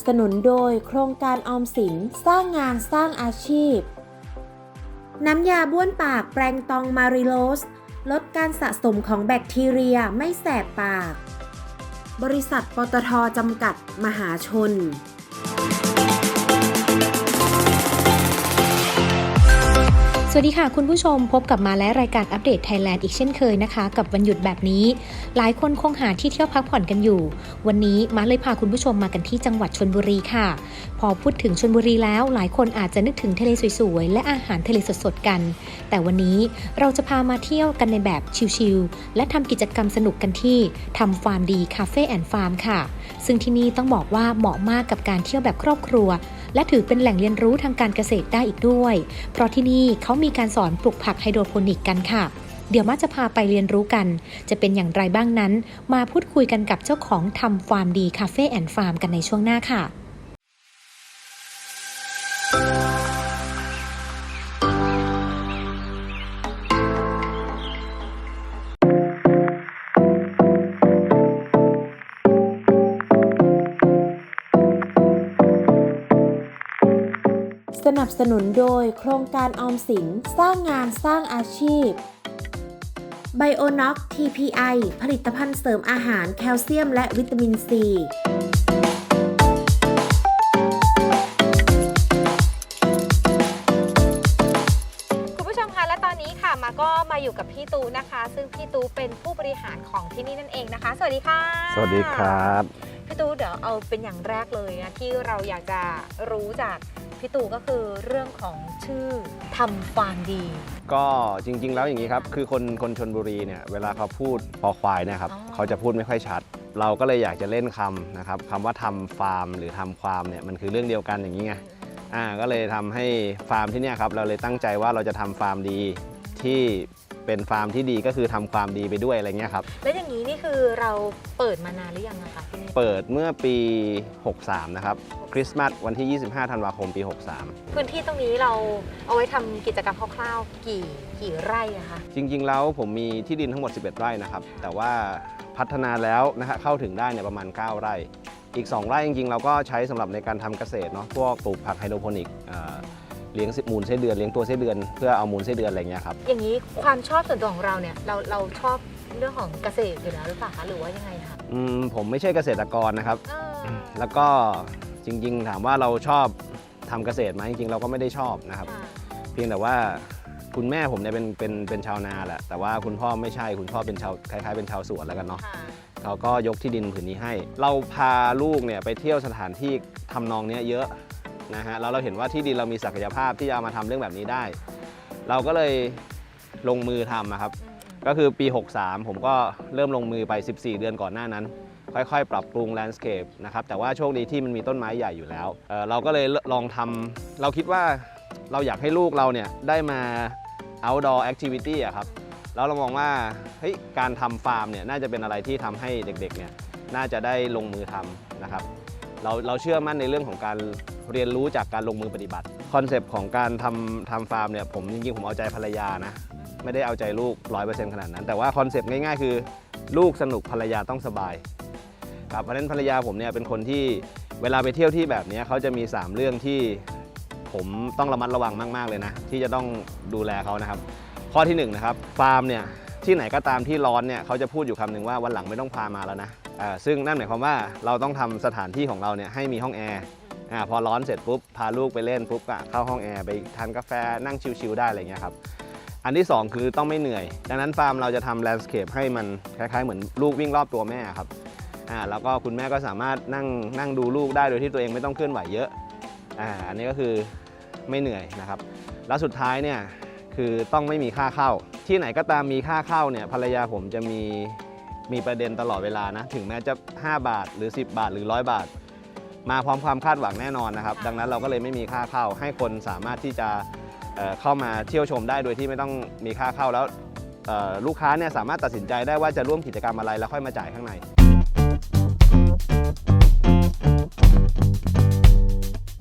สนับสนุนโดยโครงการออมสินสร้างงานสร้างอาชีพ น้ำยาบ้วนปากแปรงตองมาริโลส ลดการสะสมของแบคทีเรียไม่แสบปาก บริษัทปตทจำกัดมหาชน สวัสดีค่ะ คุณผู้ชมพบกับมาและรายการอัปเดตไทยแลนด์อีกเช่นเคยนะคะ กับวันหยุดแบบนี้ หลายคนคงหาที่เที่ยวพักผ่อนกันอยู่ วันนี้มาเลยพาคุณผู้ชมมากันที่จังหวัดชนบุรีค่ะ พอพูดถึงชนบุรีแล้ว หลายคนอาจจะนึกถึงทะเลสวยๆ และอาหารทะเลสดๆกัน แต่วันนี้เราจะพามาเที่ยวกันในแบบชิลๆและทำกิจกรรมสนุกกันที่ทำฟาร์มดีคาเฟ่แอนด์ฟาร์มค่ะ ซึ่งที่นี่ต้องบอกว่าเหมาะมากกับการเที่ยวแบบครอบครัว และถือเป็นแหล่งเรียนรู้ทางการเกษตรได้อีกด้วย เพราะที่นี่เขามีการสอนปลูกผักไฮโดรโปนิกกันค่ะ เดี๋ยวมาจะพาไปเรียนรู้กัน จะเป็นอย่างไรบ้างนั้น มาพูดคุยกันกับเจ้าของทำฟาร์มดีคาเฟ่แอนด์ฟาร์มกันในช่วงหน้าค่ะ สนับสนุนโดยโครงการออมสินสร้างงานสร้างอาชีพไบโอน็อก TPI ผลิตภัณฑ์เสริมอาหารแคลเซียมและวิตามินซีคุณผู้ชมคะและตอนนี้ค่ะมาก็มาอยู่กับพี่ตูนะคะ ซึ่งพี่ตูเป็นผู้บริหารของที่นี่นั่นเองนะคะ สวัสดีค่ะ สวัสดีครับ พี่ตูเดี๋ยวเอาเป็นอย่างแรกเลยนะที่เราอยากจะรู้จาก พี่ตูก็คือเรื่องของชื่อทำฟาร์มดี ก็จริง ๆ แล้วอย่างนี้ครับ คือคนคนชนบุรีเนี่ยเวลาเขาพูดพอควายเนะครับ อ๋อ เขาจะพูดไม่ค่อยชัด เราก็เลยอยากจะเล่นคำนะครับคำว่าทำฟาร์มหรือทำความเนี่ยมันคือเรื่องเดียวกันอย่างนี้ไง อ่าก็เลยทำให้ฟาร์มที่เนี่ยครับเราเลยตั้งใจว่าเราจะทำฟาร์มดีที่ เป็นฟาร์มที่ดีก็คือทำความดีไปด้วยอะไรเงี้ยครับ แล้วอย่างนี้นี่คือเราเปิดมานานหรือยังนะคะที่นี่เปิดเมื่อปี 63 นะครับ คริสต์มาสวันที่ 25 ธันวาคมปี 63 พื้นที่ตรงนี้เราเอาไว้ทำกิจกรรมคร่าวๆกี่กี่ไร่อะคะจริง ๆ แล้วผมมีที่ดินทั้งหมด 11 ไร่นะครับ แต่ว่าพัฒนาแล้วนะฮะเข้าถึงได้เนี่ยประมาณ 9 ไร่ อีก 2 ไร่จริง ๆ เราก็ใช้สำหรับในการทำเกษตรเนาะพวกปลูกผักไฮโดรโปนิกเอ่อ เลี้ยงมูลไส้เดือนเลี้ยงตัวไส้เดือนเพื่อเอามูลไส้เดือนอะไรเงี้ยครับ อย่างนี้ความชอบส่วนตัวของเราเนี่ยเราเราชอบเรื่องของเกษตรอยู่แล้วหรือเปล่าคะหรือว่ายังไงคะอืมผมไม่ใช่เกษตรกรนะครับ เออแล้วก็จริงๆ ถามว่าเราชอบทำเกษตรไหมจริงๆ เราก็ไม่ได้ชอบนะครับ ค่ะเพียงแต่ว่าคุณแม่ผมเนี่ยเป็นเป็นเป็นชาวนาแหละแต่ว่าคุณพ่อไม่ใช่คุณพ่อเป็นชาวคล้ายๆเป็นชาวสวนแล้วกันเนาะค่ะเขาก็ยกที่ดินผืนนี้ให้ เราพาลูกเนี่ยไปเที่ยวสถานที่ทำนองเนี้ยเยอะ นะฮะแล้วเราเห็นว่าที่ดินเรามีศักยภาพที่จะเอามาทำเรื่องแบบนี้ได้ เราก็เลยลงมือทำอะครับ ก็คือปี 63 ผมก็เริ่มลงมือไป 14 เดือนก่อนหน้านั้น ค่อยๆ ปรับปรุงแลนด์สเคปนะครับแต่ว่าโชคดีที่มันมีต้นไม้ใหญ่อยู่แล้วเเราก็เลยลองทำเราคิดว่าเราอยากให้ลูกเราเนี่ยได้มา outdoor activity อะครับแล้วเรามองว่าเฮ้ยการทำฟาร์มเนี่ยน่าจะเป็นอะไรที่ทำให้เด็กๆเนี่ยน่าจะได้ลงมือทำนะครับเราเราเชื่อมั่นในเรื่องของการ เรียนรู้จากการลงมือปฏิบัติ คอนเซปต์ของการทำทำฟาร์มเนี่ยผมจริงๆ ผมเอาใจภรรยานะ ไม่ได้เอาใจลูก 100%ขนาดนั้น แต่ว่าคอนเซปต์ง่ายๆ คือ ลูกสนุกภรรยาต้องสบายครับเพราะฉะนั้นภรรยาผมเนี่ยเป็นคนที่เวลาไปเที่ยวที่แบบเนี้ยเขาจะมี 3 เรื่องที่ผมต้องระมัดระวังมาก ๆ เลยนะ ที่จะต้องดูแลเขานะครับ ข้อที่1นงนะครับฟาร์มเนี่ยที่ไหนก็ตามที่ร้อนเนี่ยเขาจะพูดอยู่คำหนึ่งว่าวันหลังไม่ต้องพามาแล้วนะซึ่งนั่นหมายความว่าเราต้องทำสถานที่ของเราเนี่ยให้มีห้องแอร์ อ่าพอร้อนเสร็จปุ๊บพาลูกไปเล่นปุ๊บก็เข้าห้องแอร์ไปทานกาแฟนั่งชิลๆได้อะไรเงี้ยครับอันที่ 2 คือต้องไม่เหนื่อย ดังนั้นฟาร์มเราจะทำแลนด์สเคปให้มันคล้ายๆ เหมือนลูกวิ่งรอบตัวแม่ครับอ่าแล้วก็คุณแม่ก็สามารถนั่งนั่งดูลูกได้โดยที่ตัวเองไม่ต้องเคลื่อนไหวเยอะอ่าอันนี้ก็คือไม่เหนื่อยนะครับ แล้วสุดท้ายเนี่ยคือต้องไม่มีค่าเข้า ที่ไหนก็ตามมีค่าเข้าเนี่ยภรรยาผมจะมีมีประเด็นตลอดเวลานะถึงแม้จะ 5 บาทหรือ 10 บาทหรือ 100 บาท มาพร้อมความคาดหวังแน่นอนนะครับค่ะดังนั้นเราก็เลยไม่มีค่าเข้า ให้คนสามารถที่จะเอ่อเข้ามาเที่ยวชมได้โดยที่ไม่ต้องมีค่าเข้าแล้วเอ่อลูกค้าเนี่ยสามารถตัดสินใจได้ว่าจะร่วมกิจกรรมอะไรแล้วค่อยมาจ่ายข้างใน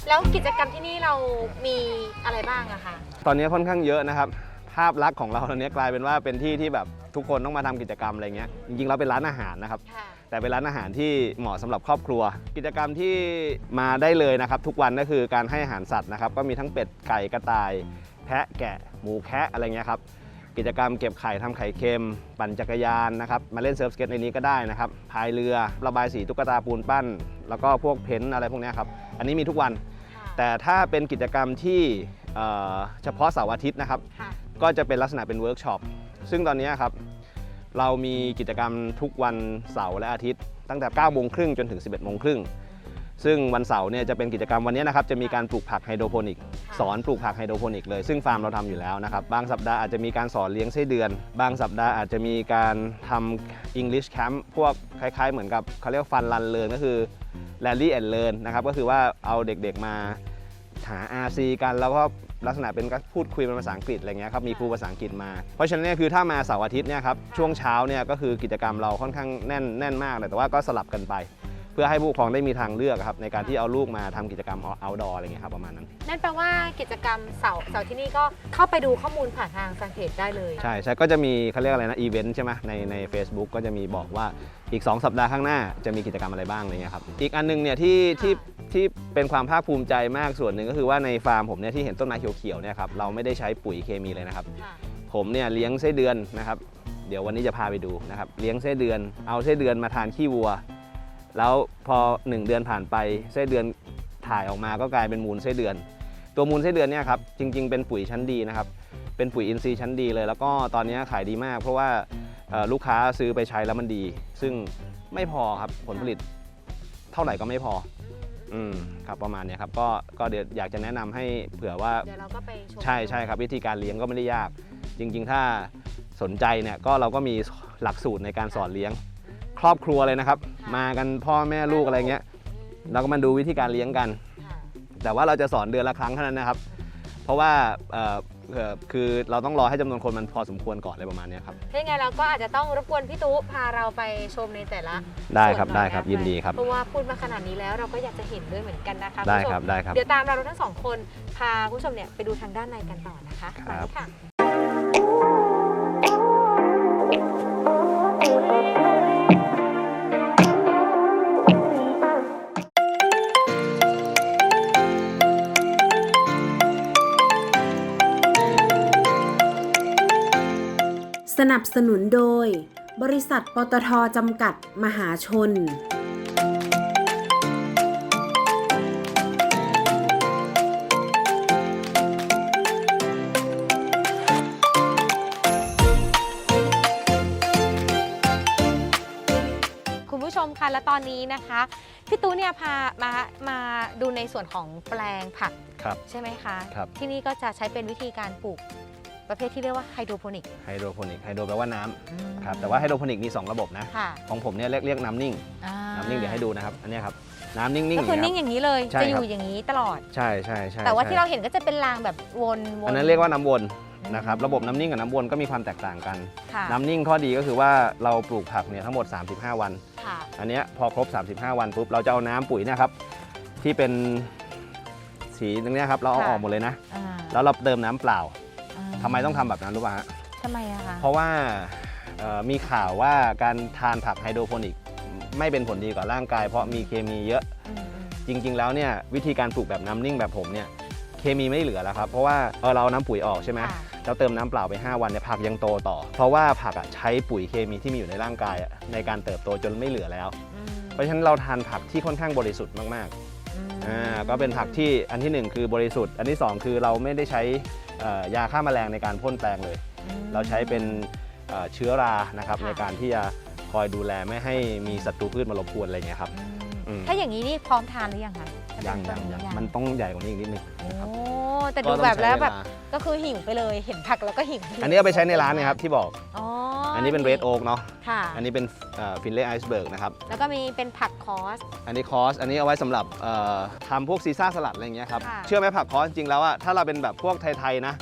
แล้วกิจกรรมที่นี่เรามีอะไรบ้างอะคะ ตอนนี้ค่อนข้างเยอะนะครับ ภาพลักษณ์ของเราตอนนี้กลายเป็นว่าเป็นที่ที่แบบทุกคนต้องมาทำกิจกรรมอะไรเงี้ย จริงๆเราเป็นร้านอาหารนะครับค่ะ แต่เป็นร้านอาหารที่เหมาะสำหรับครอบครัว กิจกรรมที่มาได้เลยนะครับทุกวันก็คือการให้อาหารสัตว์นะครับก็มีทั้งเป็ดไก่กระต่าย แพะแกะ หมูแคะอะไรเงี้ยครับกิจกรรมเก็บไข่ทำไข่เค็ม ปั่นจักรยานนะครับมาเล่นเซิร์ฟสเก็ตในนี้ก็ได้นะครับพายเรือระบายสีตุ๊กตาปูนปั้น แล้วก็พวกเพ้นท์อะไรพวกเนี้ยครับอันนี้มีทุกวันค่ะแต่ถ้าเป็นกิจกรรมที่เอ่อเฉพาะเสาร์อาทิตย์นะครับค่ะก็จะเป็นลักษณะเป็นเวิร์กช็อปซึ่งตอนนี้ครับ เรามีกิจกรรมทุกวันเสาร์และอาทิตย์ ตั้งแต่9โมงครึ่งจนถึง 11โมงครึ่งซึ่งวันเสาร์เนี่ยจะเป็นกิจกรรมวันนี้นะครับจะมีการปลูกผักไฮโดรโปนิกสอนปลูกผักไฮโดรโปนิกเลยซึ่งฟาร์มเราทำอยู่แล้วนะครับบางสัปดาห์อาจจะมีการสอนเลี้ยงไส้เดือน บางสัปดาห์อาจจะมีการทำ English Camp พวกคล้ายๆ เหมือนกับเขาเรียกฟันรันเลินก็คือ Rally and Learn นะครับก็คือว่าเอาเด็กๆมาหา RC กันแล้วก็ ลักษณะเป็นการพูดคุยเป็นภาษาอังกฤษอะไรเงี้ยครับมีครูภาษาอังกฤษมา เพราะฉะนั้นเนี่ยคือถ้ามาเสาร์อาทิตย์เนี่ยครับช่วงเช้าเนี่ยก็คือกิจกรรมเราค่อนข้างแน่นแน่นมากเลยแต่ว่าก็สลับกันไป เพื่อให้ผู้ปกครองได้มีทางเลือกครับในการที่เอาลูกมาทำกิจกรรม outdoor อะไรเงี้ยครับประมาณนั้น นั่นแปลว่ากิจกรรมเสาร์เสาร์ที่นี่ก็เข้าไปดูข้อมูลผ่านทางแฟนเพจได้เลย ใช่ใช่ก็จะมีเขาเรียกอะไรนะอีเวนต์ใช่ไหมในใน Facebook ก็จะมีบอกว่า อีก 2 สัปดาห์ข้างหน้าจะมีกิจกรรมอะไรบ้างอะไรเงี้ยครับอีกอันหนึงเนี่ยที่ที่ที่เป็นความภาคภูมิใจมากส่วนหนึ่งก็คือว่าในฟาร์มผมเนี่ยที่เห็นต้นไม้เขียวๆเนี่ยครับเราไม่ได้ใช้ปุ๋ยเคมีเลยนะครับค่ะผมเนี่ยเลี้ยงไส้เดือนนะครับ เดี๋ยววันนี้จะพาไปดูนะครับเลี้ยงไส้เดือน เอาไส้เดือนมาทานขี้วัว แล้วพอ 1 เดือนผ่านไปไส้เดือนถ่ายออกมาก็กลายเป็นมูลไส้เดือน ตัวมูลไส้เดือนเนี่ยครับจริง ๆ เป็นปุ๋ยชั้นดีนะครับเป็นปุ๋ยอินทรีย์ชั้นดีเลย แล้วก็ตอนนี้ขายดีมาก เพราะว่าเอ่อ ลูกค้าซื้อไปใช้แล้วมันดี ซึ่งไม่พอครับผลผลิตเท่าไหร่ก็ไม่พอ อืมครับประมาณเนี้ยครับก็ก็เดี๋ยวอยากจะแนะนำให้เผื่อว่า เดี๋ยวเราก็ไปชม ใช่ใช่ครับ วิธีการเลี้ยงก็ไม่ได้ยาก จริงๆ ถ้าสนใจเนี่ยก็เราก็มีหลักสูตรในการสอนเลี้ยง ครอบครัวเลยนะครับ มากันพ่อแม่ลูกอะไรเงี้ยเราก็มาดูวิธีการเลี้ยงกัน ค่ะแต่ว่าเราจะสอนเดือนละครั้งเท่านั้นนะครับ เพราะว่าเอ่อเอ่อ คือเราต้องรอให้จำนวนคนมันพอสมควรก่อนอะไรประมาณเนี้ยครับ ถ้าอย่างไงเราก็อาจจะต้องรบกวนพี่ตุ๊พาเราไปชมในแต่ละได้ครับส่วนหน่ได้อยครับนะะยินดีครับเพราะว่าพูดมาขนาดนี้แล้วเราก็อยากจะเห็นด้วยเหมือนกันนะคะได้ณผู้ชม ครับได้ครับ เดี๋ยวตามเราทั้งสองคน พาคุณผู้ชมเนี่ยไปดูทางด้านในกันต่อนะคะครับ มาเลยค่ะ สนับสนุนโดย บริษัทปตทจำกัดมหาชน คุณผู้ชมคะและตอนนี้นะคะพี่ตู้เนี่ยพามามาดูในส่วนของแปลงผักครับ ใช่ไหมคะ ครับ ที่นี่ก็จะใช้เป็นวิธีการปลูก ประเภทที่เรียกว่าไฮโดรโปนิก ไฮโดรโปนิกไฮโดรแปลว่าน้ำครับแต่ว่าไฮโดรโปนิกมี 2 ระบบนะ ค่ะของผมเนี่ยเรียกเรียกน้ำนิ่ง อ่าน้ำนิ่งเดี๋ยวให้ดูนะครับ อันเนี้ยครับ น้ำนิ่งๆก็คืออย่างนิ่งเงี้ย อย่างนี้เลย ใช่จะอครับยู่อย่างนี้ตลอด ใช่ใช่ใช่แต่ว่าใช่ที่เราเห็นก็จะเป็นรางแบบวนวนอันนั้นเรียกว่าน้ำวนนะครับระบบน้ำนิ่งกับน้ำวนก็มีความแตกต่างกัน ค่ะน้ำนิ่งข้อดีก็คือว่าเราปลูกผักเนี่ยทั้งหมด 35 วัน ค่ะอันเนี้ยพอครบ 35 วันปุ๊บเราจะเอาน้ำปุ๋ยเนะครับที่เป็นสีตรงเนี้ยครับเราเอาค่ะออกหมดเลยนะ อ่าแล้วเราเติมน้ำเปล่าอ่า ทำไมต้องทำแบบนั้นรู้ป่ะฮะ ทำไมอะคะเพราะว่าเอ่อมีข่าวว่าการทานผักไฮโดรโปนิกไม่เป็นผลดีกับร่างกาย เพราะมีเคมีเยอะ อืมอืมจริง ๆ แล้วเนี่ยวิธีการปลูกแบบน้ำนิ่งแบบผมเนี่ยเคมีไม่เหลือแล้วครับ เพราะว่าเออเราเอาน้ำปุ๋ยออกใช่ไหมค่ะแล้วเติมน้ำเปล่าไป 5 วันเนี่ยผักยังโตต่อ เพราะว่าผักอะใช้ปุ๋ยเคมีที่มีอยู่ในร่างกายอะในการเติบโตจนไม่เหลือแล้ว อืมเพราะฉะนั้นเราทานผักที่ค่อนข้างบริสุทธิ์มากอืมๆอ่าก็เป็นผักที่อันที่หนึ่งคือบริสุทธิ์ อันที่สองคือเราไม่ได้ใช้เอ่อ ยาฆ่าแมลงในการพ่นแปลงเลยอืมเราใช้เป็นเอ่อเชื้อรานะครับค่ะในการที่จะคอยดูแลไม่ให้มีศัตรูพืชมารบกวนอะไรเงี้ยครับอืมอืมถ้าอย่างนี้นี่พร้อมทานหรือยังคะยังยังยังมันต้องใหญ่กว่านี้อีกนิดนึงโอ้นะครับแต่ก็ดูต้องแบบแล้วใช้เาแบบก็คือหิวไปเลยเห็นผักแล้วก็หิวอันนี้เอาไปใช้ในร้านเนะครับที่บอกอ๋อ ออันนี้เป็นเรดโอ๊กเนาะ ค่ะ อันนี้เป็นฟินเล่ไอซ์เบิร์กนะครับ แล้วก็มีเป็นผักคอส อันนี้คอส อันนี้เอาไว้สำหรับเอ่อทำพวกซีซ่าสลัดอะไรอย่างเงี้ยครับ ค่ะ เชื่อไหมผักคอสจริงๆแล้วอะถ้าเราเป็นแบบพวกไทย ๆ นะ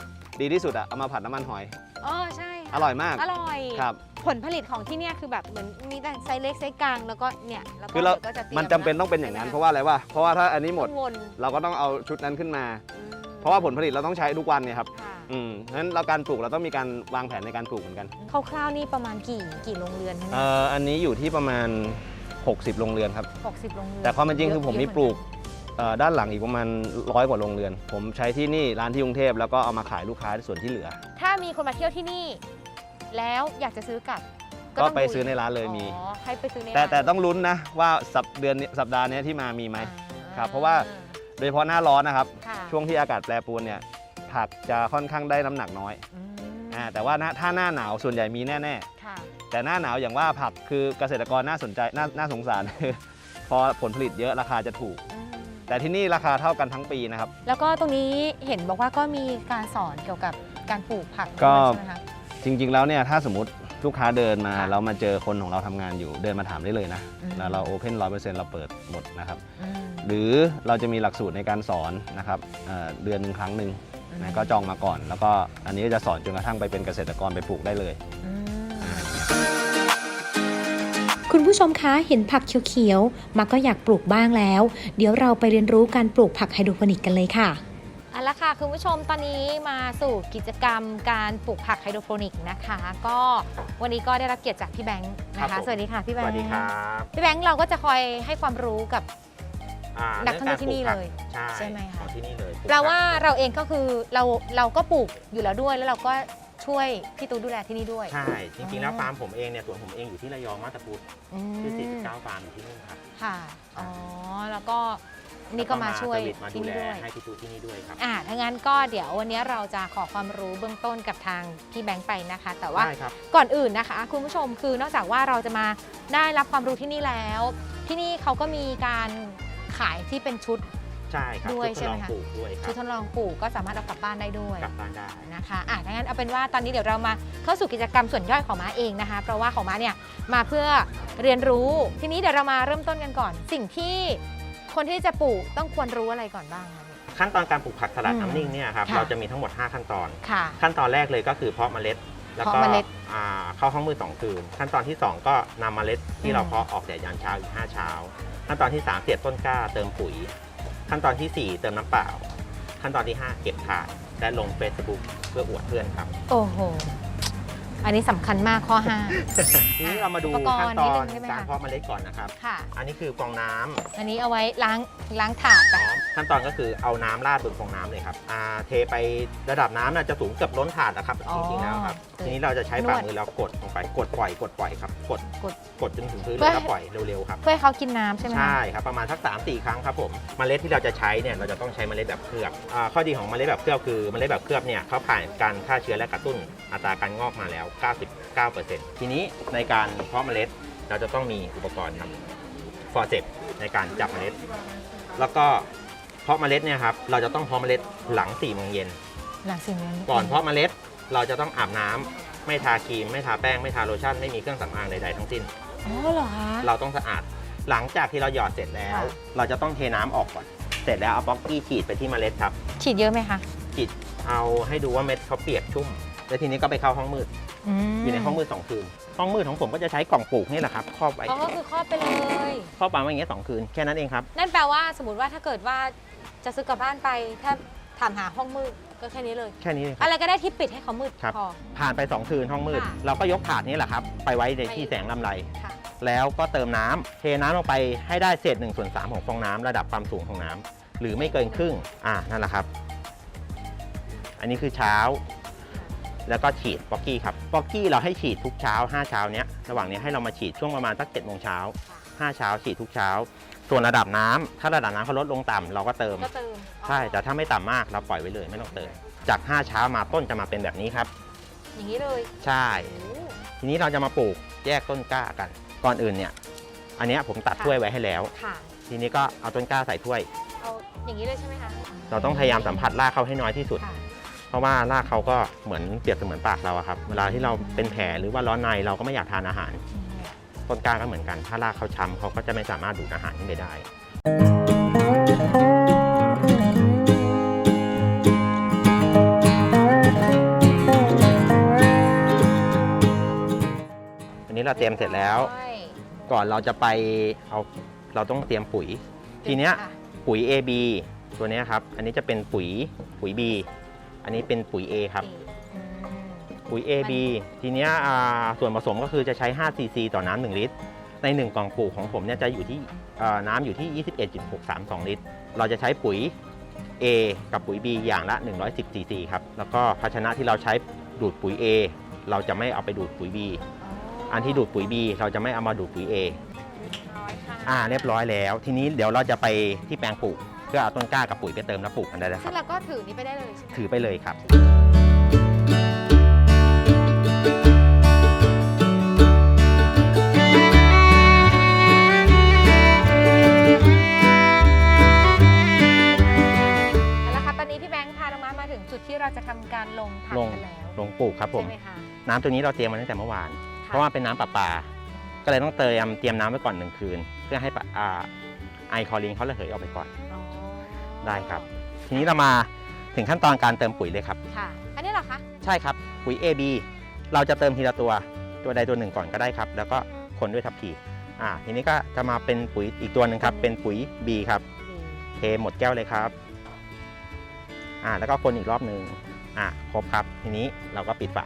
ดีที่สุดอะเอามาผัดน้ำมันหอยอ๋อใช่ค่ะอร่อยมาก อร่อย ครับ ผลผลิตของที่เนี่ยคือแบบเหมือนมีแต่ไซส์เล็กไซส์กลางแล้วก็เนี่ยแล้วก็คือเรา ดี๋ยวก็จะตรียมันจำเป็นต้องเป็นอย่างนั้น เพราะว่าอะไรวะเพราะว่าถ้าอันนี้หมดวนเราก็ต้องเอาชุดนั้นขึ้นมา อืมเพราะว่าผลผลิตเราต้องใช้ทุกวันเนี่ยครับค่ะอืมเพราะฉะนั้นเราการปลูกเราต้องมีการวางแผนในการปลูกเหมือนกันคร่าวๆนี่ประมาณกี่กี่โรงเรือนคะเอ่เนี่ยออันนี้อยู่ที่ประมาณ 60 โรงเรือนครับ หกสิบโรงเรือนแต่ความเป็นจริงคือผมมีเยะปลูกเอ่อด้านหลังอีกประมาณร้อยกว่าโรงเรือน ผมใช้ที่นี่ร้านที่กรุงเทพแล้วก็เอามาขายลูกค้าส่วนที่เหลือ ถ้ามีคนมาเที่ยวที่นี่ แล้วอยากจะซื้อกลับก็ต้องไปดูซื้อในร้านเลยมี อ๋อให้ไปซื้อในแต่ร้านแต่ต้องลุ้นนะว่าสัปเดือนนี้สัปดาห์นี้ที่มามีไหม อ่ครับเพราะว่า โดยเฉพาะหน้าร้อนนะครับ ค่ะช่วงที่อากาศแปรปรวนเนี่ยผักจะค่อนข้างได้น้ำหนักน้อยอืมอ่าแต่ว่าหน้าถ้าหน้าหนาวส่วนใหญ่มีแน่ ค่ะๆ แต่หน้าหนาวอย่างว่าผักคือเกษตรกรน่าสนใจน่าน่าสงสาร พอผลผลิตเยอะราคาจะถูก อืมแต่ที่นี่ราคาเท่ากันทั้งปีนะครับ แล้วก็ตรงนี้เห็นบอกว่าก็มีการสอนเกี่ยวกับการปลูกผักก็ ด้วยใช่ไหมคะ จริง ๆ แล้วเนี่ยถ้าสมมติลูกค้าเดินมาค่ะแล้วมาเจอคนของเราทำงานอยู่เดินมาถามได้เลยนะอืม แล้วเราโอเพนร้อยเปอร์เซ็นต์เราเปิดหมดนะครับอืม หรือเราจะมีหลักสูตรในการสอนนะครับเอ่อเดือนหนึ่งครั้งหนึ่งนะก็จองมาก่อน แล้วก็อันนี้ก็จะสอนจนกระทั่งไปเป็นเกษตรกรไปปลูกได้เลยอืมคุณผู้ชมคะเห็นผักเขียวๆมาก็อยากปลูกบ้างแล้ว เดี๋ยวเราไปเรียนรู้การปลูกผักไฮโดรโปนิกกันเลยค่ะ เอาละค่ะคุณผู้ชมตอนนี้มาสู่กิจกรรมการปลูกผักไฮโดรโปนิกนะคะ ก็วันนี้ก็ได้รับเกียรติจากพี่แบงค์นะครัคะบผม สวัสดีค่ะพี่แบสงค์วัสดีครับพี่แบงค์เราก็จะคอยให้ความรู้กับ อ่านักท่องเที่ยวที่นี่เลยใช่ใช่ไหมคะ ของที่นี่เลยแปลว่าเราเองก็คือเราเราก็ปลูกอยู่แล้วด้วย แล้วเราก็ช่วยพี่ตูนดูแลที่นี่ด้วยใช่ จริงๆ แล้วฟาร์มผมเองเนี่ยสวนผมเองอยู่ที่ระยองมาตาพุธอืมที่49ฟาร์มอยู่ที่นู่นครับ ค่ะอ๋อแล้วก็ นี่ก็มาช่วยแล้วก็มาที่ดูนี่แลด้วย ให้พี่ตูที่นี่ด้วยครับ อ่าถ้างั้นก็เดี๋ยววันนี้เราจะขอความรู้เบื้องต้นกับทางพี่แบงค์ไปนะคะ แต่ว่าได้ครับ ก่อนอื่นนะคะ คุณผู้ชมคือนอกจากว่าเราจะมาได้รับความรู้ที่นี่แล้ว ที่นี่เขาก็มีการขายที่เป็นชุด ใช่ครับด้วยชุทดลองใช่ไหมคะปลูกด้วยคชุรัดบทดลองปลูกก็สามารถเอากลับบ้านได้ด้วย กลับบ้านได้ นะคะอะถ้างั้นเอาเป็นว่าตอนนี้เดี๋ยวเรามาเข้าสู่กิจกรรมส่วนย่อยของม้าเองนะคะ เพราะว่าของม้าเนี่ยมาเพื่อเรียนรู้ ทีนี้เดี๋ยวเรามาเริ่มต้นกันก่อน สิ่งที่ คนที่จะปลูกต้องควรรู้อะไรก่อนบ้างคะเนี่ยขั้นตอนการปลูกผักสลัดอืมน้ำนิ่งเนี่ยครับค่ะ เราจะมีทั้งหมด 5 ขั้นตอน ค่ะ ขั้นตอนแรกเลยก็คือเพาะเมล็ด แล้วก็เพาะเมล็ดอ่าเข้าห้องมืด2คืน ขั้นตอนที่ 2 ก็นำเมล็ดที่เราอืม เพาะออกแดดยามเช้าอีก5เช้า ขั้นตอนที่ 3เสียบต้นกล้าเติมปุ๋ย ขั้นตอนทีสี่4 เติมน้ำเปล่า ขั้นตอนที่ 5 เก็บถาดและลง Facebook เพื่ออวดเพื่อนครับ โอ้โห อันนี้สำคัญมากข้อ ทีนี้เรามาดูอุปกรณ์ขั้นตอนนิดนึงได้ไหมคะ การเพาะเมล็ดก่อนนะครับ 5 ค่ะ อันนี้คือกรองน้ำอันนี้เอาไว้ล้างล้างถาดไป ขั้นตอนก็คือเอาน้ำราดบนฟองน้ำเลยครับอ่าเทไประดับน้ำน่ะจะสูงเกือบล้นถาดนะครับอ๋อจริงๆแล้วครับเออทีนี้เราจะใช้นวดฝ่ามือเรากดลงไป กดปล่อย กดปล่อยครับ กด กด กดจนถึงพื้นเพื่แล้อวก็ปล่อยเร็วๆครับ เพื่อให้เขากินน้ำใช่ไหมคะ ใช่ครับ ประมาณสัก3 4 ครั้งครับผม เมล็ดที่เราจะใช้เนี่ย เราจะต้องใช้เมล็ดแบบเคลือบอาข้อดีของเมล็ดแบบเคลือบคือเมล็ดแบบเคลือบเนี่ยเขาผ่านการฆ่าเชื้อและกระตุ้นอัตราการงอกมาแล้ว99%ทีนี้ในการเพาะเมล็ดเราจะต้องมีอุปกรณ์ครับฟอร์เซปในการจับเมล็ด แล้วก็เพาะเมล็ดเนี่ยครับเราจะต้องเพาะเมล็ดหลัง4โมงเย็นหลังสิ่งนี้ก่อนเพาะเมล็ดเราจะต้องอาบน้ำไม่ทาครีม ไม่ทาแป้ง ไม่ทาโลชั่น ไม่มีเครื่องสำอางใดๆทั้งสิ้น อ๋อเหรอคะ เราต้องสะอาด หลังจากที่เราหยอดเสร็จแล้ว ค่ะ เราจะต้องเทน้ำออกก่อน เสร็จแล้วเอาป๊อกกี้ฉีดไปที่เมล็ดครับ ฉีดเยอะไหมคะ ฉีดเอาให้ดูว่าเม็ดเขาเปียกชุ่ม แล้วทีนี้ก็ไปเข้าห้องมืด มอยู่ในห้องมืดสองคืน ห้องมืดของผมก็จะใช้กล่องปลูกนี่แหละครับครอบไว้อ๋อก็คือครอบไปเลย ครอบวางไว้อย่างเงี้ยสองคืนแค่นั้นเองครับ นั่นแปลว่าสมมติว่าถ้าเกิดว่าจะซื้อกลับบ้านไป ถ้าถามหาห้องมืดก็แค่นี้เลย แค่นี้เลยครับ อะไรก็ได้ที่ปิดให้เขามืดครับ พอ ผ่านไปสองคืนห้องมืด ค่ะเราก็ยกถาดนี้แหละครับ ไปไว้ในที่แสงลำไร ค่ะ แล้วก็เติมน้ำเทน้ำลงไปให้ได้เศษ1ส่วน3ของฟองน้ำระดับความสูงของน้ำหรือไม่เกินครึ่ง อ่านั่นแหละครับ อันนี้คือเช้า แล้วก็ฉีดป๊อกกี้ครับป๊อกกี้เราให้ฉีดทุกเช้า 5 เช้าเนี้ยระหว่างนี้ให้เรามาฉีดช่วงประมาณสัก7โมงเช้า5เช้าฉีดทุกเช้า ส่วนระดับน้ำถ้าระดับน้ำเขาลดลงต่ำเราก็เติมก็เติมใช่แต่ถ้าไม่ต่ำมากเราปล่อยไว้เลยไม่ต้องเติม จาก 5 เช้ามาต้นจะมาเป็นแบบนี้ครับ อย่างนี้เลยใช่โอ้ทีนี้เราจะมาปลูกแยกต้นกล้ากัน ก่อนอื่นเนี่ย อันเนี้ยผมตัดถ้วยไว้ให้แล้วค่ะทีนี้ก็เอาต้นกล้าใส่ถ้วยเอาอย่างนี้เลยใช่ไหมคะเราต้องพยายามสัมผัสรากเขาให้น้อยที่สุดค่ะเพ ราะว่ารากเขาก็เหมือนเปรียบเสมือนปากเราอะครับเวลาที่เราเป็นแผลหรือว่าร้อนในเราก็ไม่อยากทานอาหาร ต้นกล้าก็เหมือนกัน ถ้ารากเขาช้ำเขาก็จะไม่สามารถดูดอาหารขึ้นไปได้อันนี้เราเตรียมเสร็จแล้วใช่ก่อนเราจะไปเอาเราต้องเตรียมปุ๋ย ทีเนี้ยค่ะปุ๋ย AB ตัวเนี้ยครับ อันนี้จะเป็นปุ๋ยปุ๋ย B อันนี้เป็นปุ๋ย A ครับ อืม ปุ๋ย AB ทีเนี้ยอ่าส่วนผสมก็คือจะใช้5 cc ต่อน้ำ1ลิตร ใน 1 กล่องปลูกของผมเนี่ยจะอยู่ที่อ่าน้ำอยู่ที่ 21.632 ลิตร เราจะใช้ปุ๋ย A กับปุ๋ย B อย่างละ 110 cc ครับ แล้วก็ภาชนะที่เราใช้ดูดปุ๋ย A เราจะไม่เอาไปดูดปุ๋ย B อันที่ดูดปุ๋ย B เราจะไม่เอามาดูดปุ๋ย A ร้อยค่ะอ่าเรียบร้อยแล้ว ทีนี้เดี๋ยวเราจะไปที่แปลงปลูก เพื่อเอาต้นกล้ากับปุ๋ยไปเติมแล้วปลูกกันได้แล้วคซึ่รับ งเราก็ถือนี้ไปได้เลยใช่ไหมถือไปเลยครับ เอาละค่ะตอนนี้พี่แบงค์พาเรามามาถึงจุดที่เราจะทำการลงผักลง กันแล้วลงปลูกครับผม ใช่ไหมคะน้ำตัวนี้เราเตรียมมาตั้งแต่เมื่อวานค่เพราะว่าเป็นน้ำประปา ก็เลยต้องเตรียมเตรียมน้ำไว้ก่อนหนึ่งคืน เพื่อให้ปะอ่าไอคอลินเขาระเหยออกไปก่อนอ๋อ ได้ครับ ทีนี้เรามาถึงขั้นตอนการเติมปุ๋ยเลยครับ ค่ะอันนี้เหรอคะ ใช่ครับ ปุ๋ย AB เราจะเติมทีละตัวตัวใดตัวหนึ่งก่อนก็ได้ครับ แล้วก็คนด้วยทัพพีอ่าทีนี้ก็จะมาเป็นปุ๋ยอีกตัวหนึ่งครับ เป็นปุ๋ย B ครับเทหมดแก้วเลยครับอ่าแล้วก็คนอีกรอบหนึ่งอ่าครบครับ ทีนี้เราก็ปิดฝา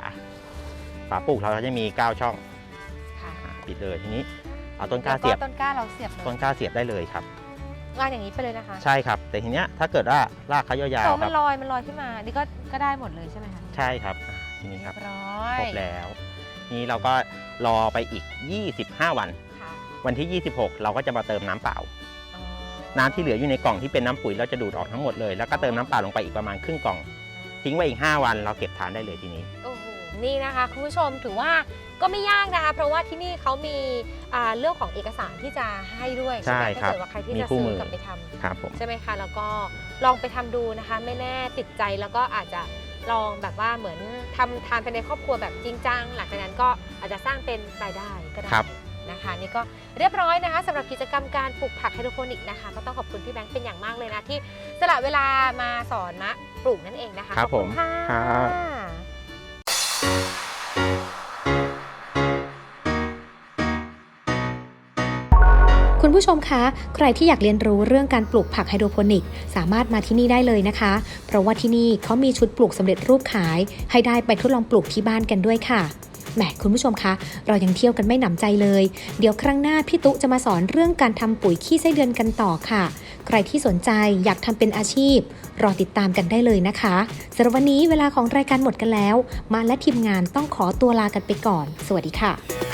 ฝาปลูกเราก็จะมี 9 ช่องค่ะอ่าปิดเลยทีนี้เอาต้นกล้าเสียบแวต้นกล้าเราเสียบเลยต้นกล้าเสียบได้เลยครับ วางอย่างนี้ไปเลยนะคะใช่ครับ แต่ทีเนี้ยถ้าเกิดว่ารากเขายาวโตๆคมัรันบลอยมันลอยขึ้นมานี่ก็ก็ได้หมดเลยใช่ไหมคะใช่ครับอ่าทีนี้เรีคยรับบร้อยครบแล้ว นี่เราก็รอไปอีก 25 วัน ค่ะวันที่ 26 เราก็จะมาเติมน้ำเปล่า อ๋อน้ำที่เหลืออยู่ในกล่องที่เป็นน้ำปุ๋ยเราจะดูดออกทั้งหมดเลย แล้วก็เติมน้ำเปล่าลงไปอีกประมาณครึ่งกล่อง ทิ้งไว้อีก 5 วันเราเก็บทานได้เลยทีนี้ โอ้โห นี่นะคะคุณผู้ชมถือว่าก็ไม่ยากนะคะเพราะว่าที่นี่เขามีอ่าเรื่องของเอกสารที่จะให้ด้วยใช่ไหมครับถ้าเกิดว่าใครที่มีจะคู่ซื้มืออ กลับไปทำครับผม ใช่ไหมคะแล้วก็ลองไปทำดูนะคะไม่แน่ติดใจแล้วก็อาจจะลองแบบว่าเหมือนทำทานไปในครอบครัวแบบจริงจังหลังจากนั้นก็อาจจะสร้างเป็นรายได้ก็ได้ครับ นะคะนี่ก็เรียบร้อยนะคะสำหรับกิจกรรมการปลูกผักไฮโดรโปนิกนะคะก็ต้องขอบคุณพี่แบงค์เป็นอย่างมากเลยนะที่สละเวลามาสอนมะปลูกนั่นเองนะคะครับขอณค่ะผมครับ คุณผู้ชมคะ ใครที่อยากเรียนรู้เรื่องการปลูกผักไฮโดรโปนิก สามารถมาที่นี่ได้เลยนะคะ เพราะว่าที่นี่เขามีชุดปลูกสำเร็จรูปขาย ให้ได้ไปทดลองปลูกที่บ้านกันด้วยค่ะแหมคุณผู้ชมคะ เรายังเที่ยวกันไม่หนำใจเลย เดี๋ยวครั้งหน้าพี่ตุ๊จะมาสอนเรื่องการทำปุ๋ยขี้ไส้เดือนกันต่อค่ะ ใครที่สนใจอยากทำเป็นอาชีพ รอติดตามกันได้เลยนะคะสำหรับวันนี้เวลาของรายการหมดกันแล้ว มาและทีมงานต้องขอตัวลากันไปก่อน สวัสดีค่ะ